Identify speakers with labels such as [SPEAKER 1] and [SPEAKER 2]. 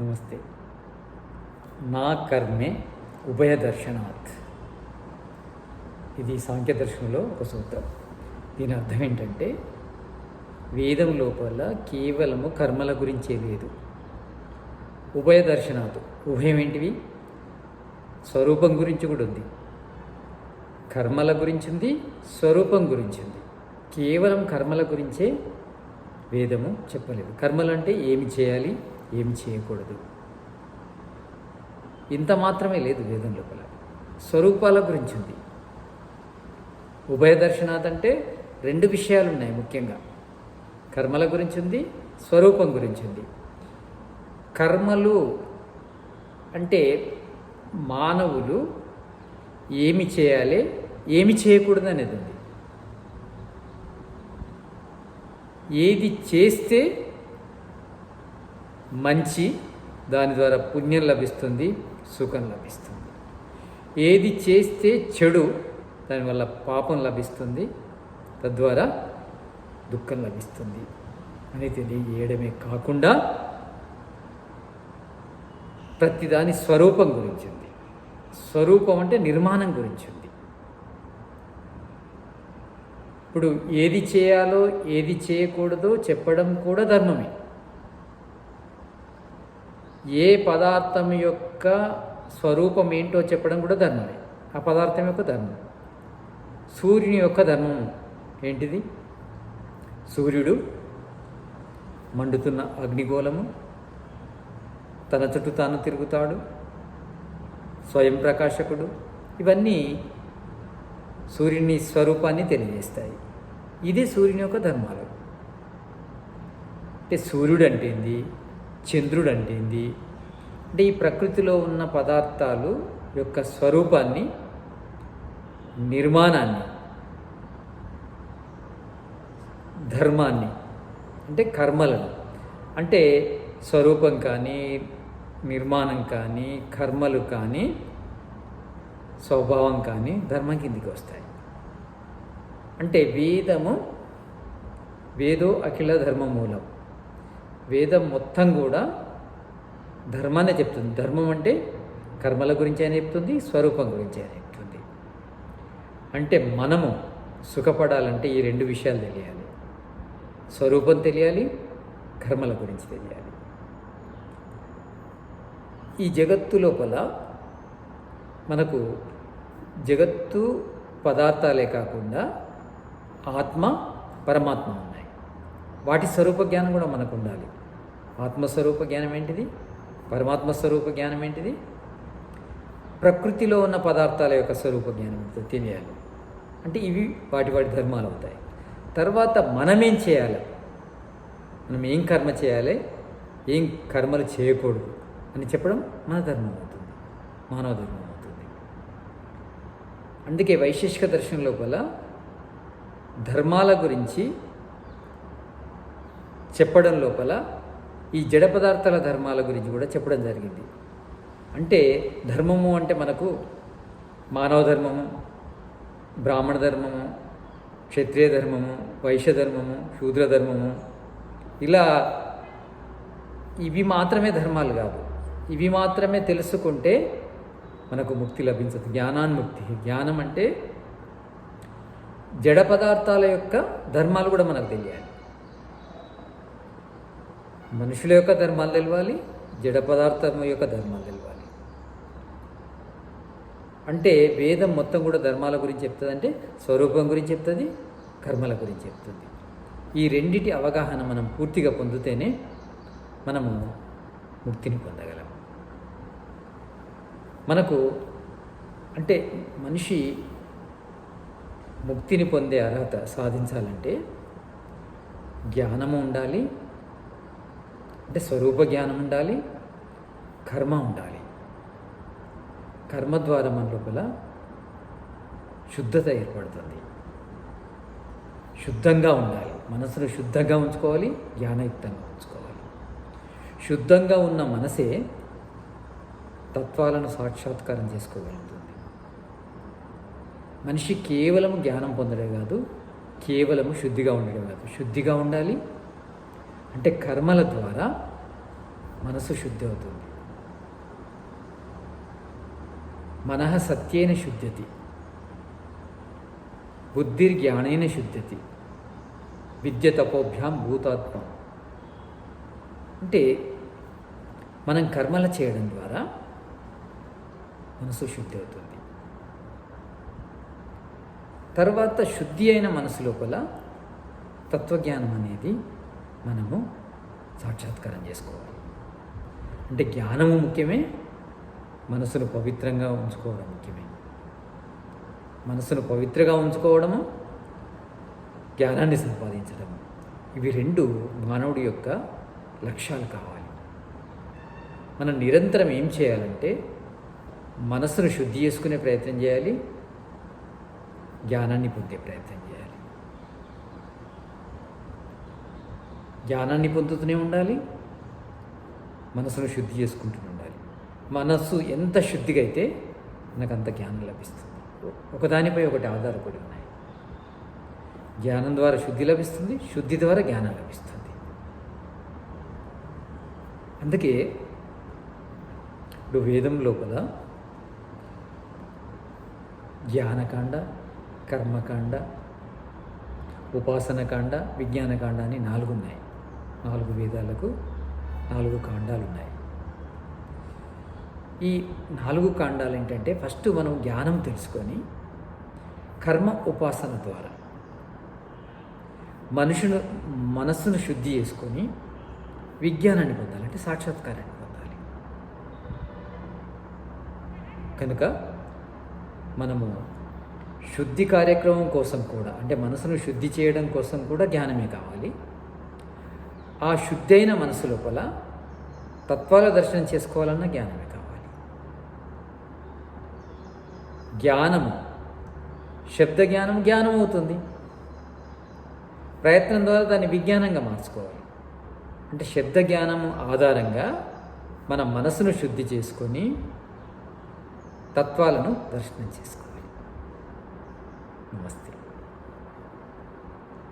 [SPEAKER 1] నమస్తే నా కర్మే ఉభయదర్శనాత్ ఇది సాంఖ్య దర్శనంలో ఒక సూత్రం దీని అర్థం ఏంటంటే వేదం లోపల కేవలము కర్మల గురించే లేదు. ఉభయ దర్శనాత్ ఉభయం ఏంటివి? స్వరూపం గురించి కూడా ఉంది. కర్మల గురించింది స్వరూపం గురించింది కేవలం కర్మల గురించే వేదము చెప్పలేదు. కర్మలు అంటే ఏమి చేయాలి? ఏమి చేయకూడదు. ఇంత మాత్రమే లేదు వేదం లోపల. స్వరూపాల గురించి ఉంది. ఉభయ దర్శనాథ్ అంటే రెండు విషయాలు ఉన్నాయి ముఖ్యంగా. కర్మల గురించి ఉంది స్వరూపం గురించి ఉంది. కర్మలు అంటే మానవులు ఏమి చేయాలి ఏమి చేయకూడదు అనేది ఉంది. ఏది చేస్తే మంచి దాని ద్వారా పుణ్యం లభిస్తుంది సుఖం లభిస్తుంది. ఏది చేస్తే చెడు దానివల్ల పాపం లభిస్తుంది తద్వారా దుఃఖం లభిస్తుంది. అని తెలియజేయడమే కాకుండా ప్రతిదాని స్వరూపం గురించి ఉంది. స్వరూపం అంటే నిర్మాణం గురించి ఉంది. ఇప్పుడు ఏది చేయాలో ఏది చేయకూడదో చెప్పడం కూడా ధర్మమే. ఏ పదార్థం యొక్క స్వరూపం ఏంటో చెప్పడం కూడా ధర్మమే. ఆ పదార్థం యొక్క ధర్మం. సూర్యుని యొక్క ధర్మం ఏంటిది? సూర్యుడు మండుతున్న అగ్నిగోళము తన చుట్టూ తాను తిరుగుతాడు స్వయం ప్రకాశకుడు ఇవన్నీ సూర్యుని స్వరూపాన్ని తెలియజేస్తాయి. ఇది సూర్యుని యొక్క ధర్మాలు. అంటే సూర్యుడు అంటే ఏంది? చంద్రుడు అంటే ఏంది అంటే ఈ ప్రకృతిలో ఉన్న పదార్థాలు యొక్క స్వరూపాన్ని నిర్మాణాన్ని ధర్మాన్ని అంటే కర్మలను అంటే స్వరూపం కానీ నిర్మాణం కానీ కర్మలు కానీ స్వభావం కానీ ధర్మం కిందికి వస్తాయి. అంటే వేదము వేదో అఖిల ధర్మ మూలం వేదం మొత్తం కూడా ధర్మాన్ని చెప్తుంది. ధర్మం అంటే కర్మల గురించి అని చెప్తుంది స్వరూపం గురించి అని చెప్తుంది. అంటే మనము సుఖపడాలంటే ఈ రెండు విషయాలు తెలియాలి. స్వరూపం తెలియాలి కర్మల గురించి తెలియాలి. ఈ జగత్తు లోపల మనకు జగత్తు పదార్థాలే కాకుండా ఆత్మ పరమాత్మ ఉన్నాయి. వాటి స్వరూప జ్ఞానం కూడా మనకు ఉండాలి. ఆత్మస్వరూప జ్ఞానం ఏంటిది? పరమాత్మ స్వరూప జ్ఞానం ఏంటిది? ప్రకృతిలో ఉన్న పదార్థాల యొక్క స్వరూప జ్ఞానం తెలియాలి అంటే ఇవి వాటి వాటి ధర్మాలు అవుతాయి. తర్వాత మనమేం చేయాలి? మనం ఏం కర్మ చేయాలి? ఏం కర్మలు చేయకూడదు అని చెప్పడం మన ధర్మం అవుతుంది. మానవ ధర్మం అవుతుంది. అందుకే వైశేషిక దర్శనం లోపల ధర్మాల గురించి చెప్పడం లోపల ఈ జడ పదార్థాల ధర్మాల గురించి కూడా చెప్పడం జరిగింది. అంటే ధర్మము అంటే మనకు మానవ ధర్మము బ్రాహ్మణ ధర్మము క్షత్రియ ధర్మము వైశ్య ధర్మము శూద్ర ధర్మము. ఇలా ఇవి మాత్రమే ధర్మాలు కాదు. ఇవి మాత్రమే తెలుసుకుంటే మనకు ముక్తి లభించదు. జ్ఞానాన్ముక్తి. జ్ఞానం అంటే జడ పదార్థాల యొక్క ధర్మాలు కూడా మనకు తెలియాలి. మనుషుల యొక్క ధర్మాలు తెలవాలి జడ పదార్థం యొక్క ధర్మాలు తెలవాలి. అంటే వేదం మొత్తం కూడా ధర్మాల గురించి చెప్తుంది అంటే స్వరూపం గురించి చెప్తుంది కర్మల గురించి చెప్తుంది. ఈ రెండిటి అవగాహన మనం పూర్తిగా పొందితేనే మనము ముక్తిని పొందగలం. మనకు అంటే మనిషి ముక్తిని పొందే అర్హత సాధించాలంటే జ్ఞానము ఉండాలి అంటే స్వరూప జ్ఞానం ఉండాలి కర్మ ఉండాలి. కర్మ ద్వారా మన లోపల శుద్ధత ఏర్పడుతుంది. శుద్ధంగా ఉండాలి. మనసును శుద్ధంగా ఉంచుకోవాలి జ్ఞానయుక్తంగా ఉంచుకోవాలి. శుద్ధంగా ఉన్న మనసే తత్వాలను సాక్షాత్కారం చేసుకోగలుగుతుంది. మనిషి కేవలం జ్ఞానం పొందడే కాదు కేవలము శుద్ధిగా ఉండడం కాదు. శుద్ధిగా ఉండాలి అంటే కర్మల ద్వారా మనసు శుద్ధి అవుతుంది. మనః సత్యేన శుద్ధ్యతి. బుద్ధిర్జ్ఞానైన శుద్ధ్యతి. విద్య తపోభ్యాం భూతాత్మ. అంటే మనం కర్మల చేయడం ద్వారా మనసు శుద్ధి అవుతుంది. తర్వాత శుద్ధి అయిన మనసు లోపల తత్వజ్ఞానం అనేది మనము సాక్షాత్కారం చేసుకోవాలి. అంటే జ్ఞానము ముఖ్యమే మనసును పవిత్రంగా ఉంచుకోవడం ముఖ్యమే. మనసును పవిత్రగా ఉంచుకోవడము జ్ఞానాన్ని సంపాదించడము. ఇవి రెండు మానవుడి యొక్క లక్ష్యాలు కావాలి. మనం నిరంతరం ఏం చేయాలంటే మనసును శుద్ధి చేసుకునే ప్రయత్నం చేయాలి జ్ఞానాన్ని పొందే ప్రయత్నం చేయాలి. జ్ఞానాన్ని పొందుతూనే ఉండాలి. మనసును శుద్ధి చేసుకుంటూ ఉండాలి. మనస్సు ఎంత శుద్ధిగా అయితే మనకు అంత జ్ఞానం లభిస్తుంది. ఒకదానిపై ఒకటి ఆధారపడి ఉన్నాయి. జ్ఞానం ద్వారా శుద్ధి లభిస్తుంది శుద్ధి ద్వారా జ్ఞానం లభిస్తుంది. అందుకే ఇప్పుడు వేదం లోపల జ్ఞానకాండ కర్మకాండ ఉపాసనకాండ విజ్ఞానకాండ అని నాలుగు ఉన్నాయి నాలుగు వేదాలకు నాలుగు కాండాలు ఉన్నాయి ఈ నాలుగు కాండాలు ఏంటంటే ఫస్ట్ మనం జ్ఞానం తెలుసుకొని కర్మ ఉపాసన ద్వారా మనుషును మనస్సును శుద్ధి చేసుకొని విజ్ఞానాన్ని పొందాలి అంటే సాక్షాత్కారాన్ని పొందాలి. కనుక మనము శుద్ధి కార్యక్రమం కోసం కూడా అంటే మనసును శుద్ధి చేయడం కోసం కూడా జ్ఞానమే కావాలి. ఆ శుద్ధి అయిన మనసు లోపల తత్వాల దర్శనం చేసుకోవాలన్న జ్ఞానమే కావాలి. జ్ఞానము శబ్ద జ్ఞానం జ్ఞానం అవుతుంది ప్రయత్నం ద్వారా దాన్ని విజ్ఞానంగా మార్చుకోవాలి. అంటే శబ్ద జ్ఞానం ఆధారంగా మన మనసును శుద్ధి చేసుకొని తత్వాలను దర్శనం చేసుకోవాలి. నమస్తే.